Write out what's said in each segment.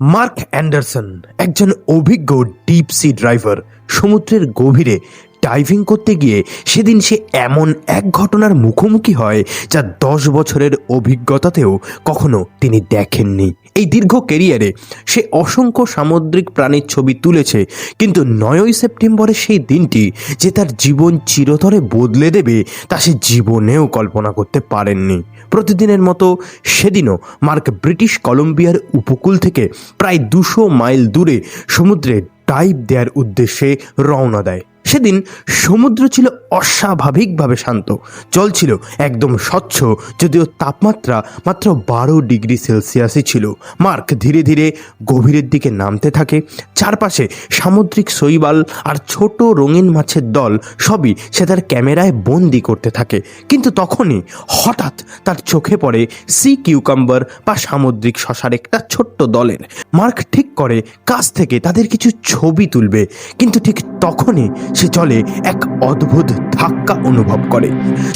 Mark Anderson, একজন অভিজ্ঞ deep sea driver সমুদ্রের গভীরে ডাইভিং করতে গিয়ে সেদিন সে এমন এক ঘটনার মুখোমুখি হয় যা দশ বছরের অভিজ্ঞতাতেও কখনো তিনি দেখেননি। এই দীর্ঘ কেরিয়ারে সে অসংখ্য সামুদ্রিক প্রাণীর ছবি তুলেছে। কিন্তু নয়ই সেপ্টেম্বরের সেই দিনটি যে তার জীবন চিরতরে বদলে দেবে, তা সে জীবনেও কল্পনা করতে পারেননি। প্রতিদিনের মতো সেদিনও মার্ক ব্রিটিশ কলম্বিয়ার উপকূল থেকে প্রায় দুশো মাইল দূরে সমুদ্রে ডাইভ দেওয়ার উদ্দেশ্যে রওনা দেয়। সেদিন সমুদ্র ছিল অস্বাভাবিকভাবে শান্ত। জল ছিল একদম স্বচ্ছ, যদিও তাপমাত্রা মাত্র বারো ডিগ্রি সেলসিয়াসই ছিল। মার্ক ধীরে ধীরে গভীরের দিকে নামতে থাকে। চারপাশে সামুদ্রিক শৈবাল আর ছোট রঙিন মাছের দল সবই সে তার ক্যামেরায় বন্দি করতে থাকে। কিন্তু তখনই হঠাৎ তার চোখে পড়ে সি কিউকাম্বার বা সামুদ্রিক শশার একটা ছোট্ট দলের। মার্ক ঠিক করে কাছ থেকে তাদের কিছু ছবি তুলবে। কিন্তু ঠিক তখনই সে চলে এক অদ্ভুত ধাক্কা অনুভব করে।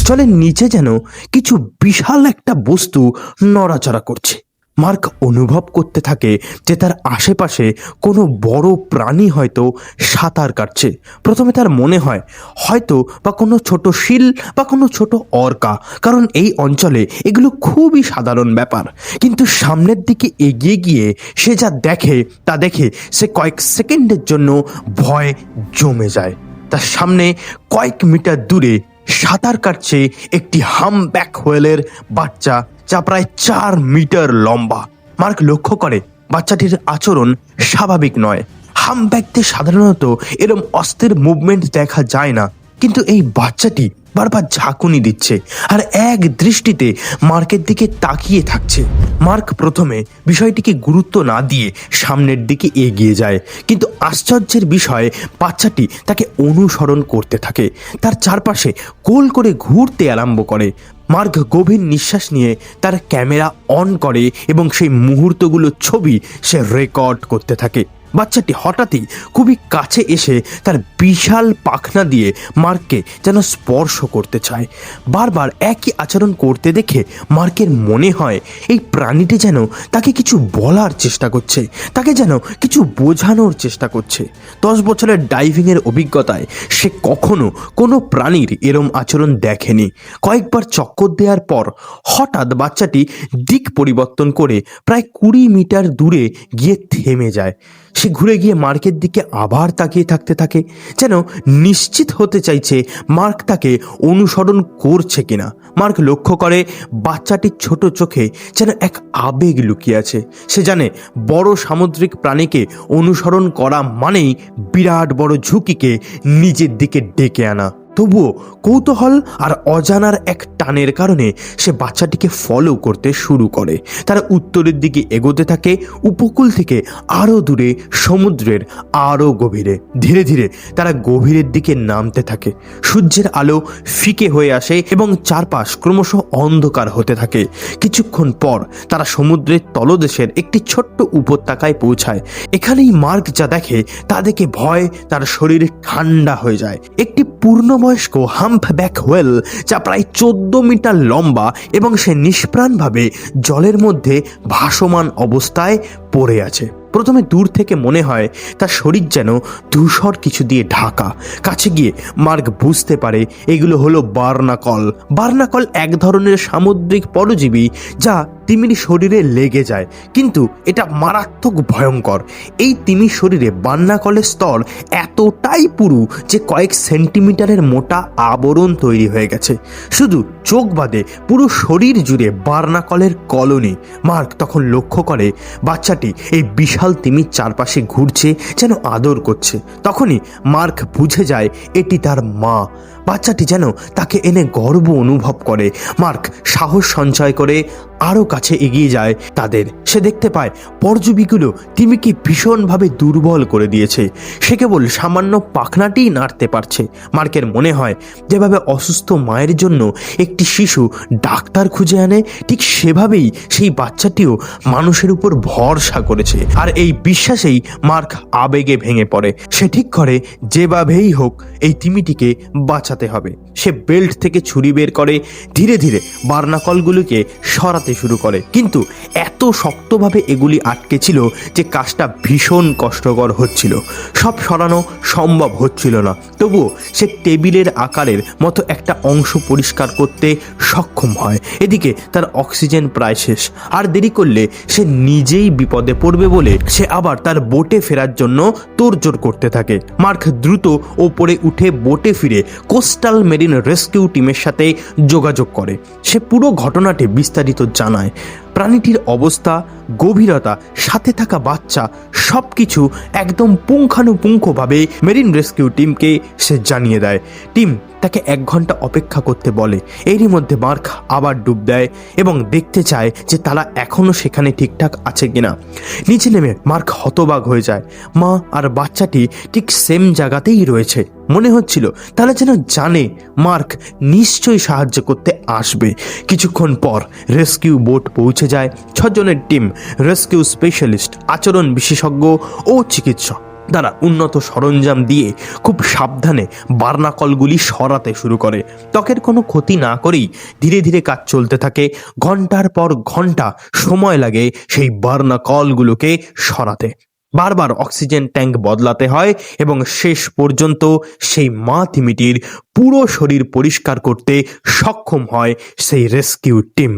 চলে নিচে যেন কিছু বিশাল একটা বস্তু নড়াচড়া করছে। মার্ক অনুভব করতে থাকে যে তার আশেপাশে কোনো বড় প্রাণী হয়তো সাঁতার কাটছে। প্রথমে তার মনে হয় হয়তো বা কোনো ছোট শিল বা কোনো ছোট অর্কা, কারণ এই অঞ্চলে এগুলো খুবই সাধারণ ব্যাপার। কিন্তু সামনের দিকে এগিয়ে গিয়ে সে যা দেখে তা দেখে সে কয়েক সেকেন্ডের জন্য ভয় জমে যায়। তার সামনে কয়েক মিটার দূরে সাঁতার কাটছে একটি হাম ব্যাক হোয়েলের বাচ্চা, যা প্রায় চার মিটার লম্বা। মার্ক লক্ষ্য করে, বাচ্চাটির আচরণ স্বাভাবিক নয়। হাম হামব্যাকদের সাধারণত এরম অস্থির মুভমেন্ট দেখা যায় না। কিন্তু এই বাচ্চাটি বারবার ঝাঁকুনি দিচ্ছে আর এক দৃষ্টিতে মার্কের দিকে তাকিয়ে থাকছে। মার্ক প্রথমে বিষয়টিকে গুরুত্ব না দিয়ে সামনের দিকে এগিয়ে যায়, কিন্তু আশ্চর্যের বিষয়ে, বাচ্চাটি তাকে অনুসরণ করতে থাকে। তার চারপাশে গোল করে ঘুরতে আরম্ভ করে। মার্ক গভীর নিঃশ্বাস নিয়ে তার ক্যামেরা অন করে এবং সেই মুহূর্তগুলোর ছবি সে রেকর্ড করতে থাকে। বাচ্চাটি হঠাৎই খুবই কাছে এসে তার বিশাল পাখনা দিয়ে মার্ককে যেন স্পর্শ করতে চায়। বারবার একই আচরণ করতে দেখে মার্কের মনে হয় এই প্রাণীটি যেন তাকে কিছু বলার চেষ্টা করছে, তাকে যেন কিছু বোঝানোর চেষ্টা করছে। দশ বছরের ডাইভিংয়ের অভিজ্ঞতায় সে কখনো কোনো প্রাণীর এরম আচরণ দেখেনি। কয়েকবার চক্কর দেওয়ার পর হঠাৎ বাচ্চাটি দিক পরিবর্তন করে প্রায় কুড়ি মিটার দূরে গিয়ে থেমে যায়। সে ঘুরে গিয়ে মার্কের দিকে আবার তাকিয়ে থাকতে থাকে, যেন নিশ্চিত হতে চাইছে মার্ক তাকে অনুসরণ করছে কিনা। মার্ক লক্ষ্য করে বাচ্চাটির ছোট চোখে যেন এক আবেগ লুকিয়ে আছে। সে জানে বড় সামুদ্রিক প্রাণীকে অনুসরণ করা মানেই বিরাট বড় ঝুঁকিকে নিজের দিকে ডেকে আনা। তবুও কৌতূহল আর অজানার এক টানের কারণে সে বাচ্চাটিকে ফলো করতে শুরু করে। তারা উত্তরের দিকে এগোতে থাকে, উপকূল থেকে আরও দূরে, সমুদ্রের আরও গভীরে। ধীরে ধীরে তারা গভীরের দিকে নামতে থাকে। সূর্যের আলো ফিকে হয়ে আসে এবং চারপাশ ক্রমশ অন্ধকার হতে থাকে। কিছুক্ষণ পর তারা সমুদ্রের তলদেশের একটি ছোট্ট উপত্যকায় পৌঁছায়। এখানেই মার্ক যা দেখে, তা দেখে ভয়, তার শরীর ঠান্ডা হয়ে যায়। একটি পূর্ণবয়স্ক হাম্প ব্যাক হোয়েল, যা প্রায় চোদ্দ মিটার লম্বা এবং সে নিষ্প্রাণভাবে জলের মধ্যে ভাসমান অবস্থায় পড়ে আছে। প্রথমে দূর থেকে মনে হয় তার শরীর যেন ধূসর কিছু দিয়ে ঢাকা। কাছে গিয়ে মার্গ বুঝতে পারে এগুলো হলো বার্নাকল। বার্নাকল এক ধরনের সামুদ্রিক পরজীবী যা তিমির শরীরে লেগে যায়, কিন্তু এটা মারাত্মক ভয়ঙ্কর। এই তিমির শরীরে বার্নাকলের স্তর এতটাই পুরু যে কয়েক সেন্টিমিটারের মোটা আবরণ তৈরি হয়ে গেছে। শুধু চোখ বাদে পুরো শরীর জুড়ে বার্নাকলের কলোনি। মার্ক তখন লক্ষ্য করে, বাচ্চাটি এই বিশাল তিমির চারপাশে ঘুরছে, যেন আদর করছে। তখনই মার্ক বুঝে যায়, এটি তার মা। বাচ্চাটি যেন তাকে এনে গর্ব অনুভব করে। মার্ক সাহস সঞ্চয় করে আরও কাছে এগিয়ে যায় তাদের। সে দেখতে পায় পরজীবীগুলো তিমিকে ভীষণভাবে দুর্বল করে দিয়েছে। সে কেবল সামান্য পাখনাটিই নাড়তে পারছে। মার্কের মনে হয় যেভাবে অসুস্থ মায়ের জন্য একটি শিশু ডাক্তার খুঁজে আনে, ঠিক সেভাবেই সেই বাচ্চাটিও মানুষের উপর ভরসা করেছে। আর এই বিশ্বাসেই মার্ক আবেগে ভেঙে পড়ে। সে ঠিক করে, যেভাবেই হোক, এই তিমিটিকে বাঁচাতে বাঁচাতে হবে। সে বেল্ট থেকে ছুরি বের করে, ধীরে ধীরে বার্নাকলগুলিকে সরাতে শুরু করে। কিন্তু এত শক্তভাবে এগুলি আটকে ছিল যে কাজটা ভীষণ কষ্টকর হচ্ছিল। সব সরানো সম্ভব হচ্ছিল না। তবুও সে টেবিলের আকারের মতো একটা অংশ পরিষ্কার করতে সক্ষম হয়। এদিকে তার অক্সিজেন প্রায় শেষ। আর দেরি করলে সে নিজেই বিপদে পড়বে বলে সে আবার তার বোটে ফেরার জন্য তোড়জোড় করতে থাকে। মার্ক দ্রুত ওপরে উঠে বোটে ফিরে কোস্টাল মেরিন রেস্কিউ টিমের সাথে যোগাযোগ করে। সে পুরো ঘটনাটি বিস্তারিত জানায়। প্রাণীটির অবস্থা, গভীরতা, সাথে থাকা বাচ্চা সব কিছু একদম পুঙ্খানুপুঙ্খভাবে মেরিন রেস্কিউ টিমকে সে জানিয়ে দেয়। টিম তাকে এক ঘণ্টা অপেক্ষা করতে বলে। এরই মধ্যে মার্ক আবার ডুব দেয় এবং দেখতে চায় যে তারা এখনও সেখানে ঠিকঠাক আছে কিনা। নিচে নেমে মার্ক হতবাক হয়ে যায়। মা আর বাচ্চাটি ঠিক সেম জায়গাতেই রয়েছে। মনে হচ্ছিল তারা যেন জানে মার্ক নিশ্চয়ই সাহায্য করতে আসবে। কিছুক্ষণ পর রেস্কিউ বোট পৌঁছে যায় ছজনের টিম রেস্কিউ স্পেশালিস্ট, আচরণ বিশেষজ্ঞ ও চিকিৎসক তারা উন্নত সরঞ্জাম দিয়ে খুব সাবধানে বার্নাকলগুলি সরাতে শুরু করে। ত্বকের কোনো ক্ষতি না করেই ধীরে ধীরে কাজ চলতে থাকে। ঘণ্টার পর ঘণ্টা সময় লাগে সেই বার্নাকলগুলোকে সরাতে। বারবার অক্সিজেন ট্যাঙ্ক বদলাতে হয় এবং শেষ পর্যন্ত সেই মা তিমিটির পুরো শরীর পরিষ্কার করতে সক্ষম হয় সেই রেস্কিউ টিম।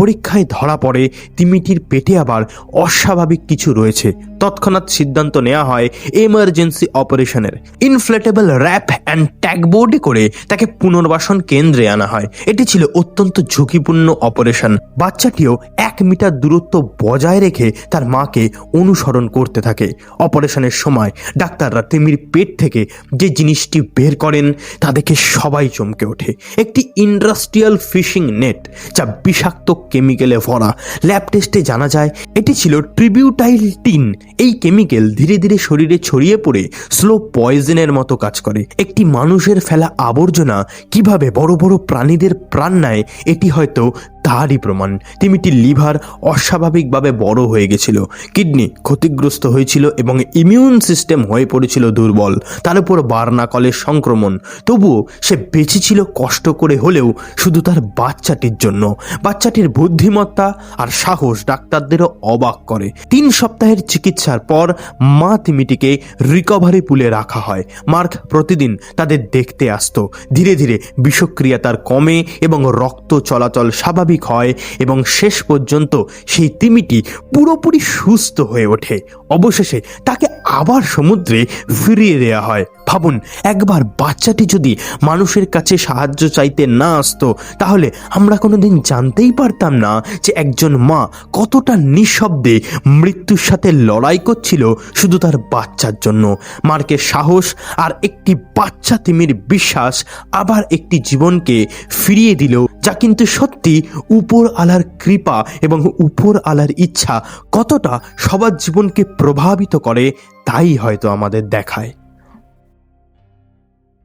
পরীক্ষায় ধরা পড়ে তিমিটির পেটে আবার অস্বাভাবিক কিছু রয়েছে। তৎক্ষণাৎ সিদ্ধান্ত নেওয়া হয় এমার্জেন্সি অপারেশনের ইনফ্লেটেবল র্যাপ অ্যান্ড ট্যাগবোর্ডে করে তাকে পুনর্বাসন কেন্দ্রে আনা হয়। এটি ছিল অত্যন্ত ঝুঁকিপূর্ণ অপারেশন বাচ্চাটিও এক মিটার দূরত্ব বজায় রেখে তার মাকে অনুসরণ করতে থাকে। অপারেশনের সময় ডাক্তাররা তিমির পেট থেকে যে জিনিসটি বের করেন তা দেখে সবাই চমকে ওঠে। একটি ইন্ডাস্ট্রিয়াল ফিশিং নেট যা বিষাক্ত কেমিক্যালে ভরা। ল্যাব টেস্টে জানা যায়, এটি ছিল ট্রিবিউটাইল টিন এই কেমিক্যাল ধীরে ধীরে শরীরে ছড়িয়ে পড়ে স্লো পয়জনের মতো কাজ করে। একটি মানুষের ফেলা আবর্জনা কীভাবে বড় বড় প্রাণীদের প্রাণ নেয়, এটি হয়তো তারই প্রমাণ। তিমিটির লিভার অস্বাভাবিকভাবে বড় হয়ে গেছিল। কিডনি ক্ষতিগ্রস্ত হয়েছিল এবং ইমিউন সিস্টেম হয়ে পড়েছিল দুর্বল। তার উপর বার্নাকলের সংক্রমণ। তবুও সে বেঁচে ছিল কষ্ট করে হলেও শুধু তার বাচ্চাটির জন্য। বাচ্চাটির বুদ্ধিমত্তা আর সাহস ডাক্তারদেরও অবাক করে। তিন সপ্তাহের চিকিৎসার পর মা তিমিটিকে রিকভারি পুলে রাখা হয়। মার্ক প্রতিদিন তাদের দেখতে আসতো। ধীরে ধীরে বিষক্রিয়া তার কমে এবং রক্ত চলাচল স্বাভাবিক হয় এবং শেষ পর্যন্ত সেই তিমিটি পুরোপুরি সুস্থ হয়ে ওঠে। অবশেষে তাকে আবার সমুদ্রে ফিরিয়ে দেওয়া হয়। ভাবুন, একবার বাচ্চাটি যদি মানুষের কাছে সাহায্য চাইতে না আসতো, তাহলে আমরা কোনোদিন জানতেই পারতাম না যে একজন মা কতটা নিঃশব্দে মৃত্যুর সাথে লড়াই করছিল শুধু তার বাচ্চার জন্য। মার্কের সাহস আর একটি বাচ্চা তিমির বিশ্বাস আবার একটি জীবনকে ফিরিয়ে দিল যা কিন্তু সত্যি উপর আলার কৃপা এবং উপর আলার ইচ্ছা কতটা সবার জীবনকে প্রভাবিত করে, তাই হয়তো আমাদের দেখায়।